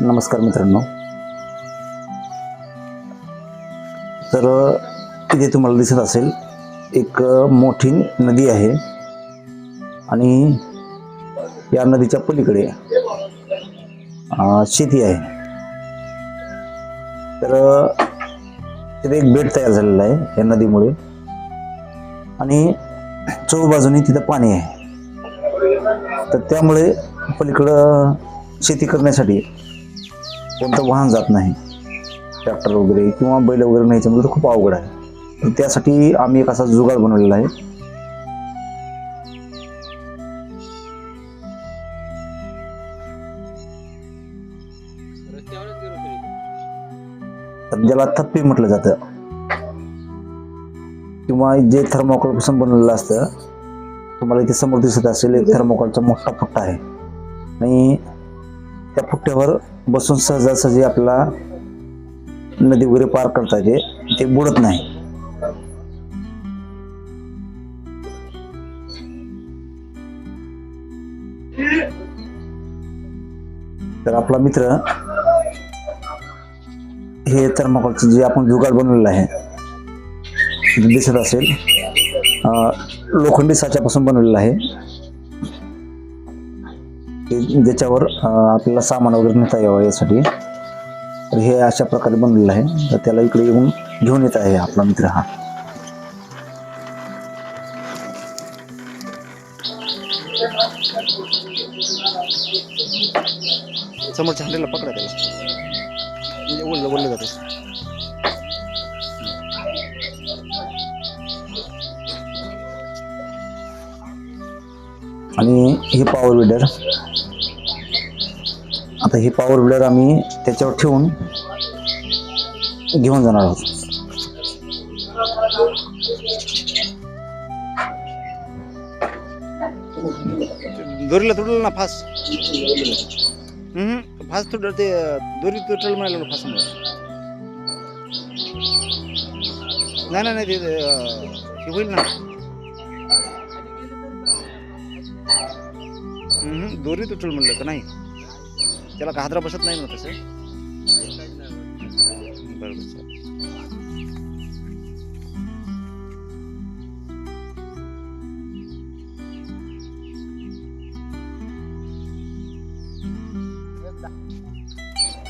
नमस्कार मित्रांनो. तर इथे तुम्हाला दिसत असेल एक मोठी नदी आहे. आणि या नदीच्या पलीकडे शेती आहे. तर तिथे एक बेट तयार झालेला आहे या नदीमुळे. आणि चौबाजूनी बाजूनी तिथं पाणी आहे. तर त्यामुळे पलीकडं शेती करण्यासाठी कोणतं वाहन जात नाही. ट्रॅक्टर वगैरे किंवा बैल वगैरे नाही म्हणजे खूप अवघड आहे. तर त्यासाठी आम्ही एक असा जुगाड बनवलेला आहे. ज्याला थप्पी म्हटलं जातं किंवा जे थर्मोकॉलपासून बनवलेलं असतं तुम्हाला इथे समोर दिसत असेल एक थर्मोकॉलचा मोठा फुट्टा आहे. आणि त्या फुट्ट्यावर बसून सहजासहजी आपल्याला नदी वगैरे पार करता येते. ते बुडत नाही. तर आपला मित्र हे थर्माकोलचं जे आपण जुगाड बनवलेलं आहे दिसत असेल लोखंडी साच्यापासून बनवलेलं आहे. ज्याच्यावर आपल्याला सामान वगैरे नेता यावं यासाठी. तर हे अशा प्रकारे बनलेलं आहे. तर त्याला इकडे येऊन घेऊन येत आहे आपला मित्र हा. समोरच्या हंड्रेला पकडा त्याला. म्हणजे ओढलं ओढलं जातं आणि हे पॉवर विडर आता ही पॉवर विडर आम्ही त्याच्यावर ठेवून घेऊन जाणार आहोत. दोरीला तुटलं ना फास? फास तुट ते दोरी तुटलं म्हणाल ना फास नाही नाही नाही ते होईल ना. दोरी तुटल म्हणलं का नाही? त्याला का हादरा बसत नाही ना तसं.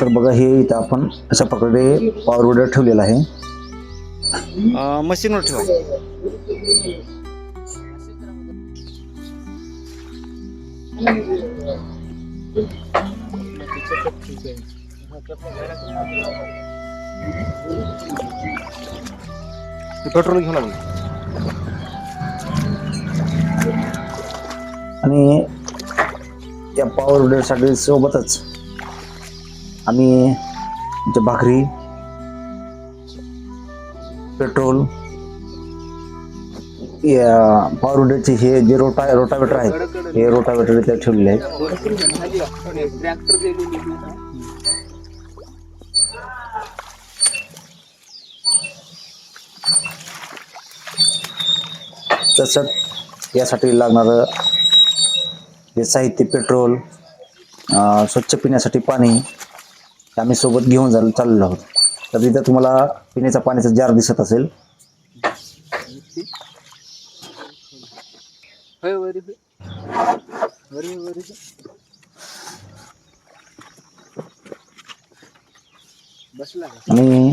तर बघा हे इथं आपण अशा प्रकारे पॉवर विडर ठेवलेला आहे. मशीनवर ठेवा. पेट्रोल घेऊन लागलं आणि त्या पॉवर विडरसाठी सोबतच आम्ही भाकरी पेट्रोल पॉवर विडरचे हे जे रोटा रोटावेटर आहेत हे रोटावेटर इथे ठेवलेले आहेत. तसंच यासाठी लागणारं हे साहित्य पेट्रोल स्वच्छ पिण्यासाठी पाणी आम्ही सोबत घेऊन जा चाललो आहोत. तर तिथं तुम्हाला पिण्याच्या पाण्याचा जार दिसत असेल. आणि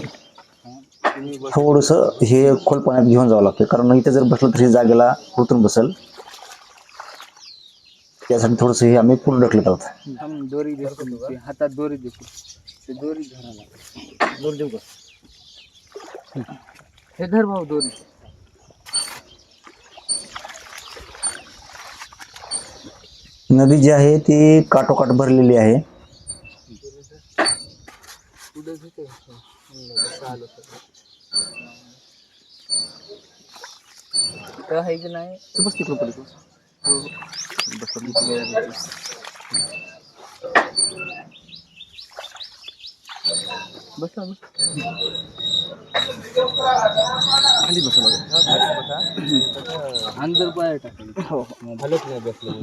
थोडस हे खोल पाण्यात घेऊन जावं लागतं कारण इथे जर बसलं तर हे जागेला उतरून बसेल. त्यासाठी थोडस हे आम्ही पुढे ढकलत आहोत. दोरी हातात दोरी देतो दोरी धरायला दोरी देऊ का? हे धर भाऊ दोरी. नदी जी आहे ती काठोकाठ भरलेली आहे. पुढे घेतो आलो तर आहे की नाही तू बस तिकडं पडतो बस ना, बस खाली बसला अंदर पाय टाकले हो हलत नाही बसलं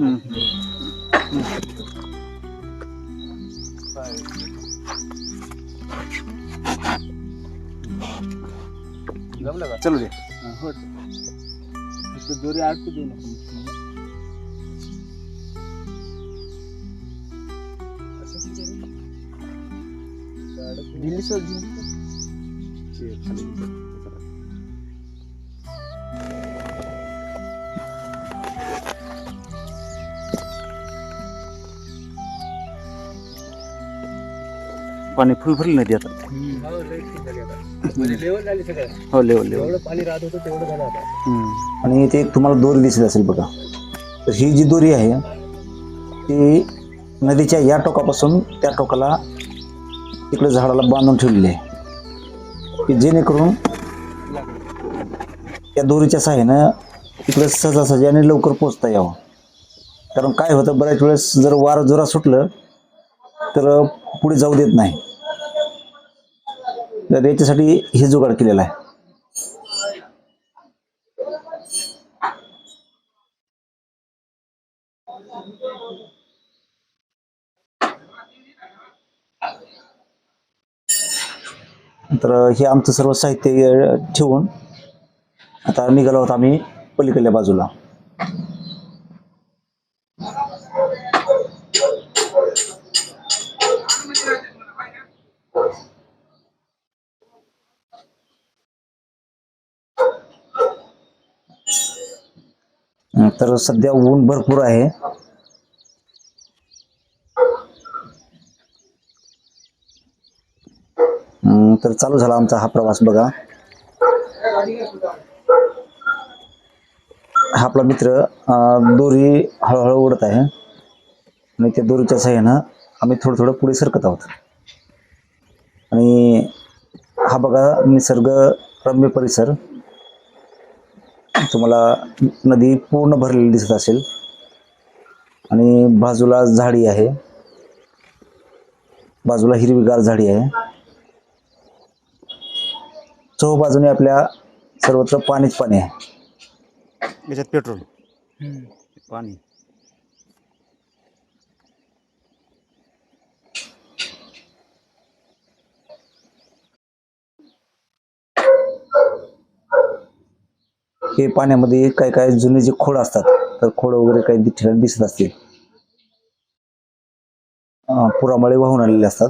जमलं का चलू दे हा, हो फक्त दोरी अडकू देऊ नको खाली उतर. पाणी फुल भरलं नदी आता हो लेवल लेवल. पाणी राहत होतं तेवढं झालं आता. आणि ते तुम्हाला दोरी दिसत असेल बघा. तर ही जी दोरी आहे ती नदीच्या या टोकापासून त्या टोकाला इकडे झाडाला बांधून ठेवलेली आहे. की जेणेकरून या दोरीच्या सहाय्यानं इकडं सहजासहजी आणि लवकर पोचता यावं. कारण काय होतं बऱ्याच वेळेस जर वारं जोरा सुटलं तर पुढे जाऊ देत नाही. तर याच्यासाठी हे जुगाड केलेला आहे. तर हे आमचं सर्व साहित्य ठेवून आता निघालो आहोत आम्ही पलीकडल्या बाजूला. तर सध्या ऊन भरपूर आहे अं, तर चालू झाला आमचा हा प्रवास बघा. हा आपला मित्र दोरी हळूहळू उडत आहे. आणि त्या दोरीच्या सहाय्यानं आम्ही थोडं थोडं पुढे सरकत आहोत. आणि हा बघा निसर्ग रम्य परिसर. तुम्हाला नदी पूर्ण भरलेली दिसत असेल. आणि बाजूला झाडी आहे. बाजूला हिरवीगार झाडी आहे. चहू बाजूने आपल्या सर्वत्र पाणीच पाणी आहे. याच्यात पेट्रोल. पाणी. हे पाण्यामध्ये काही काही जुने जे खोड असतात तर खोड वगैरे काही दि- ठिकाणी दिसत असतील. अं, पुरामुळे वाहून आलेले असतात.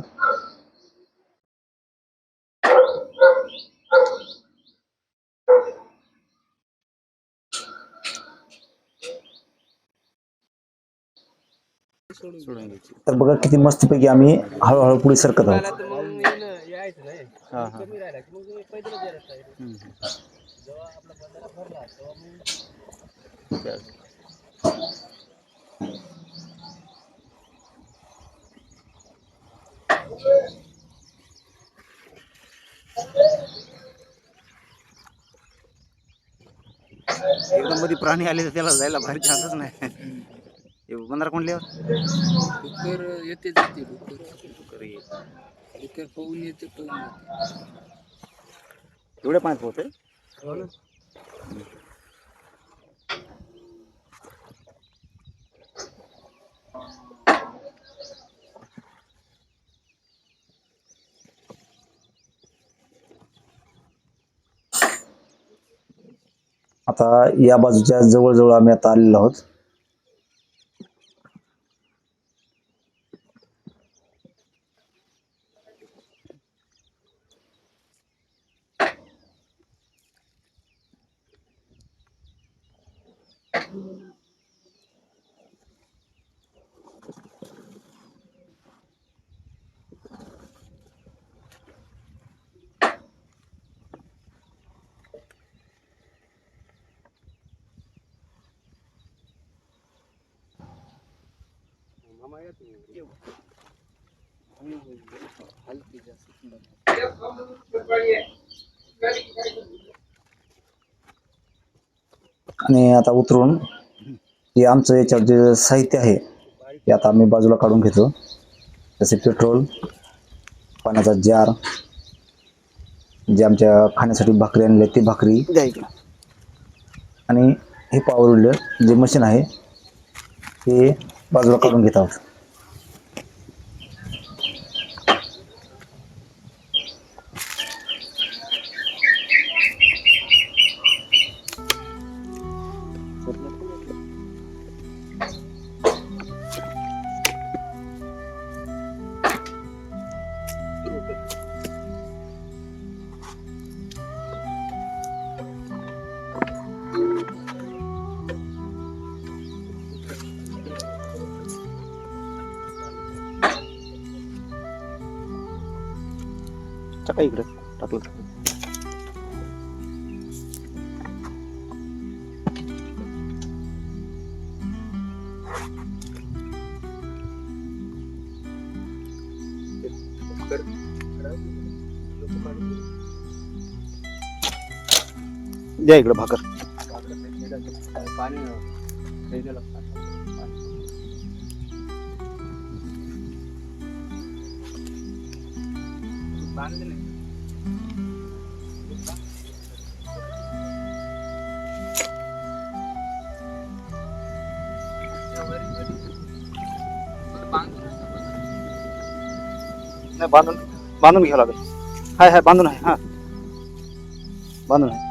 तर बघा किती मस्तपैकी आम्ही हळूहळू पुढे सरकत आहोत. एकदम मध्ये प्राणी आले तर त्याला जायला भारी चान्सच नाही. हे बंधारा कोणल्यावर? डुक्कर येते जाते डुक्कर तरी डुक्कर पाहून येते पाहून येते. एवढ्या पाण्यात पोहतोय हो ना. आता या बाजूच्या जवळजवळ आम्ही आता आलेलो आहोत. आणि आता उतरून जे आमचं याच्यावर जे साहित्य आहे ते आता आम्ही बाजूला काढून घेतो. जसे पेट्रोल पाण्याचा जार जे आमच्या खाण्यासाठी भाकरी आणले ती भाकरी. आणि हे पॉवर विल्डर जे मशीन आहे ते बाजूला काढून घेत आहोत. टाका इकडे. टाकलं. द्या इकडं भाकर. पाणी नाही बांधून बांधून घ्यावं लागेल. हाय हाय बांधून आहे हा. बांधून आहे.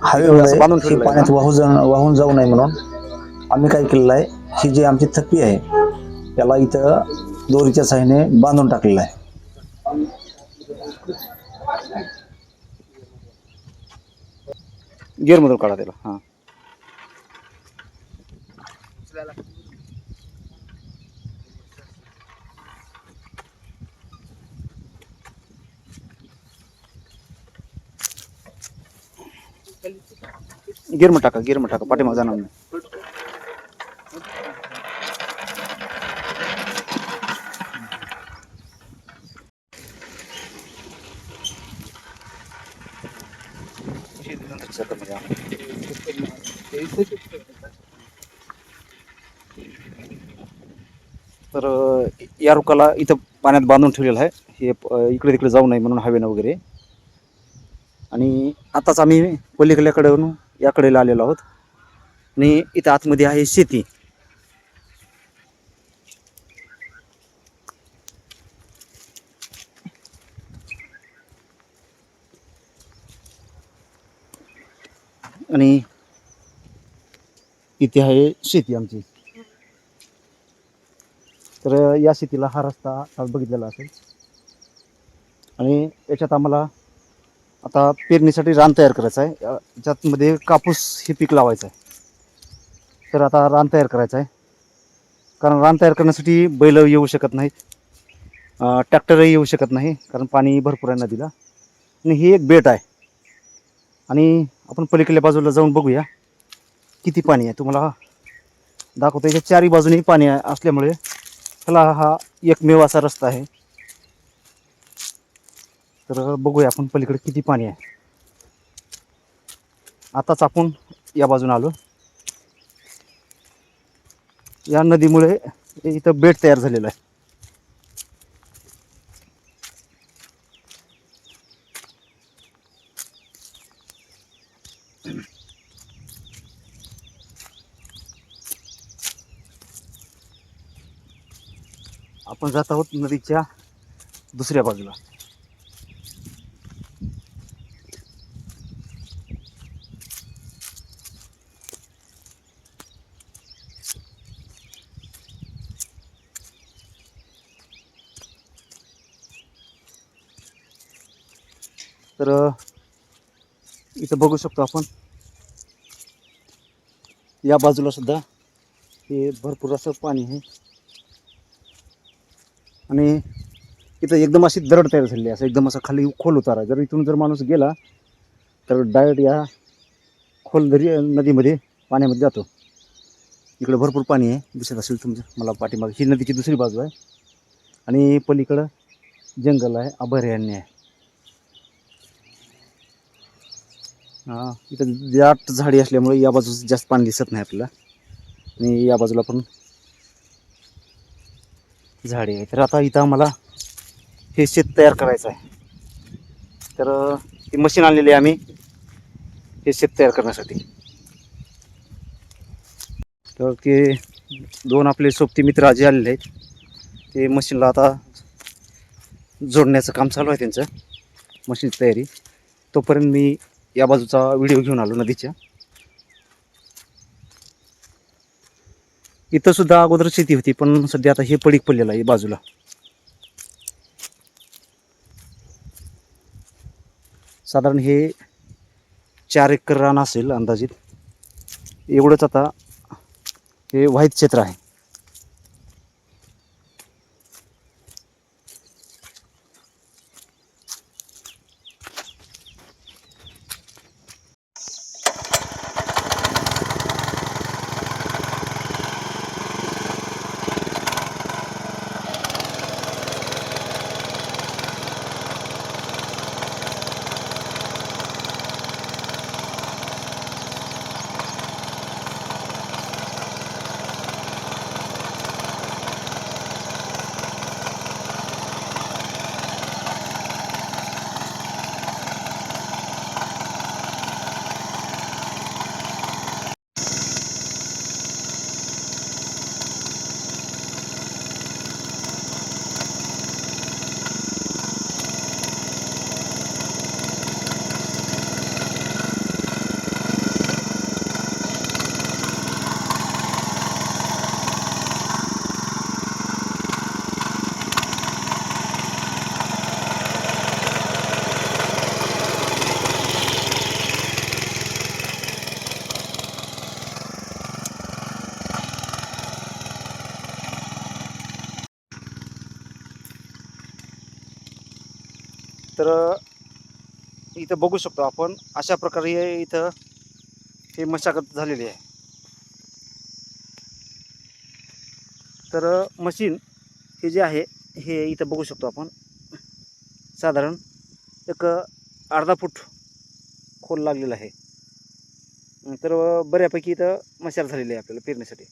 बांधून ही ठेवलेलं आहे पाण्यात वाहू जा वाहून जाऊ नये म्हणून आम्ही काय केलेलं आहे ही जी आमची थप्पी आहे त्याला इथं दोरीच्या साह्याने बांधून टाकलेलं आहे. गिअरमधून काढा त्याला हा. गिरम टाका गिरम टाका पाठीमाग जाणार नाही. तर या रुकाला इथं पाण्यात बांधून ठेवलेलं आहे. हे इकडे तिकडे जाऊ नये म्हणून हवेनं वगैरे. आणि आताच आम्ही पलीकडल्याकडून याकडे आलेलो आहोत. आणि इथं आतमध्ये आहे शेती. आणि इथे आहे शेती आमची. तर या शेतीला हा रस्ता आज बघितलेला असेल. आणि याच्यात आम्हाला आता पेरणीसाठी रान तयार करायचं आहे. ज्यातमध्ये कापूस हे पीक लावायचं आहे. तर आता रान तयार करायचं आहे. कारण रान तयार करण्यासाठी बैल येऊ शकत नाहीत. ट्रॅक्टरही येऊ शकत नाही कारण पाणी भरपूर आहे नदीला. आणि ही एक बेट आहे. आणि आपण पलीकडल्या बाजूला जाऊन बघूया. किती पाणी आहे? तुम्हाला दाखवतो याच्या चारही बाजूनेही पाणी आहे असल्यामुळे त्याला हा एकमेव असा रस्ता आहे. तर बघूया आपण पलीकडे किती पाणी आहे. आताच आपण या बाजून आलो. या नदीमुळे इथं बेट तयार झालेला आहे. आपण जात आहोत नदीच्या दुसऱ्या बाजूला. तर इथं बघू शकतो आपण. या बाजूला सुद्धा हे भरपूर असं पाणी आहे. आणि इथं एकदम अशी दरड तयार झालेली असं एकदम असं खाली खोल उतारा. जर इथून जर माणूस गेला तर डायरेक्ट या खोल दरी नदीमध्ये पाण्यामध्ये जातो. इकडं भरपूर पाणी आहे. दिसत असेल तुमचं मला पाठीमागे. ही नदीची दुसरी बाजू आहे. आणि पलीकडं जंगल आहे अभयारण्य आहे. हां. इथं दाट झाडी असल्यामुळे या बाजूस जास्त पाणी दिसत नाही आपल्याला. आणि या बाजूला पण झाडे आहे तर आता इथं आम्हाला हे शेत तयार करायचं आहे. तर ती मशीन आणलेली आहे आम्ही हे शेत तयार करण्यासाठी. तर ते दोन आपले सोबती मित्र आजी आलेले आहेत. ते मशीनला आता जोडण्याचं काम चालू आहे त्यांचं. मशीनची तयारी. तोपर्यंत मी या बाजूचा व्हिडिओ घेऊन आलो नदीच्या. इथं सुद्धा अगोदर शेती होती पण सध्या आता हे पडीक पडलेलं आहे बाजूला. साधारण हे चार एकर रान असेल अंदाजित. एवढंच आता हे वाहित क्षेत्र आहे तर इथं बघू शकतो आपण. अशा प्रकारे हे इथं हे मशागत झालेली आहे. तर मशीन हे जे आहे हे इथं बघू शकतो आपण. साधारण एक अर्धा फूट खोल लागलेला आहे. तर बऱ्यापैकी इथं मशाल झालेली आहे आपल्याला पेरण्यासाठी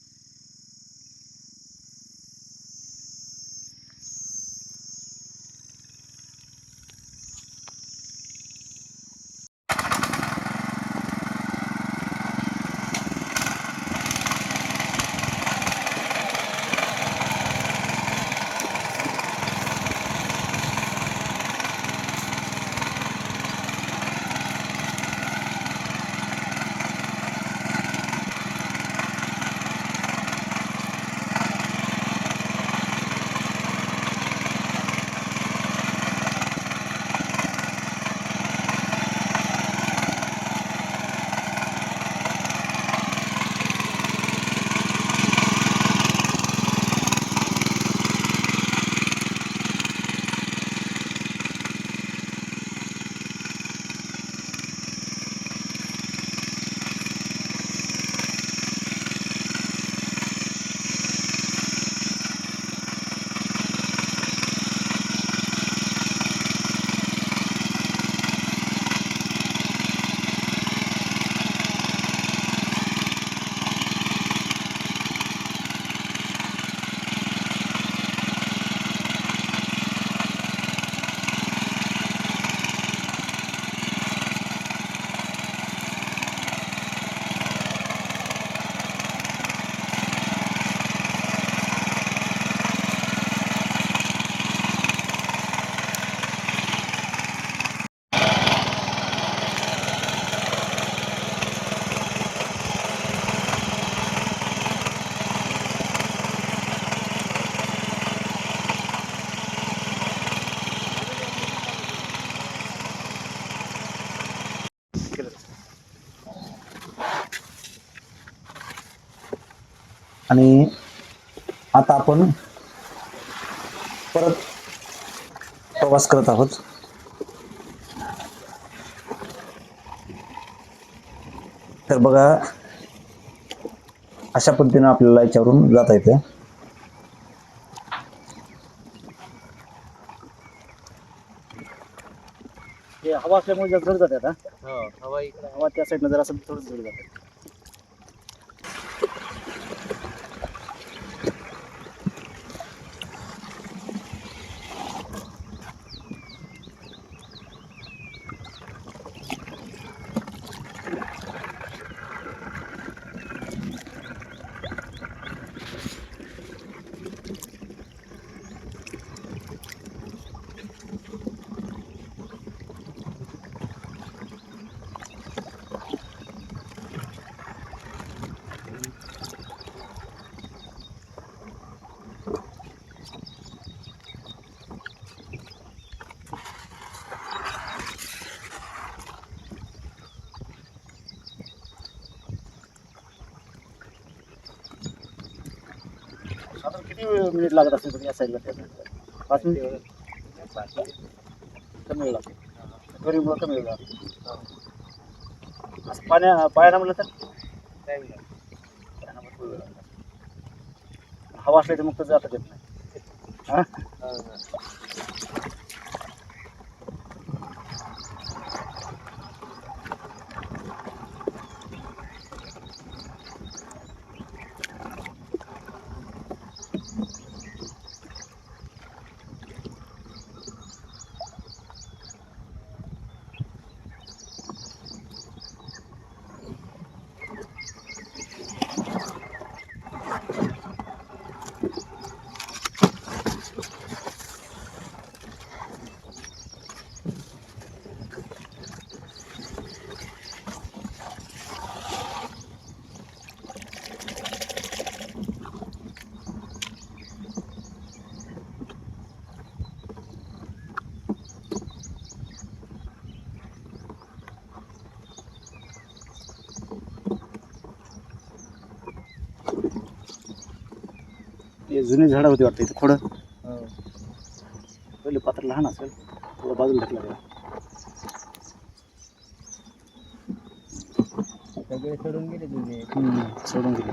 आणि आता आपण परत प्रवास करत आहोत. तर बघा अशा पद्धतीनं आपल्याला याच्यावरून जाता येतं. हे हवा असल्यामुळे जर जड जाते आता. हो हवा इकडं. हवा त्या साईडनं जर असं थोडं जड जाते. किती मिनिट लागत असेल तरी या साईडला पाच मिनिट कमी वेळ लागतो. मुलं कमी वेळ लागतो असं पाण्या पायाला म्हणलं तर? हवा असली तर मग तर जाता येत नाही. हा? हे जुने झाडं होते वाटतं इथे खोडं. पहिले पात्र लहान असेल थोडं बाजूला ढकला गेला सगळे सोडून गेले जुने सोडून दिले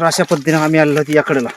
तर अशा पद्धतीने आम्ही आलो आहोत याकडेला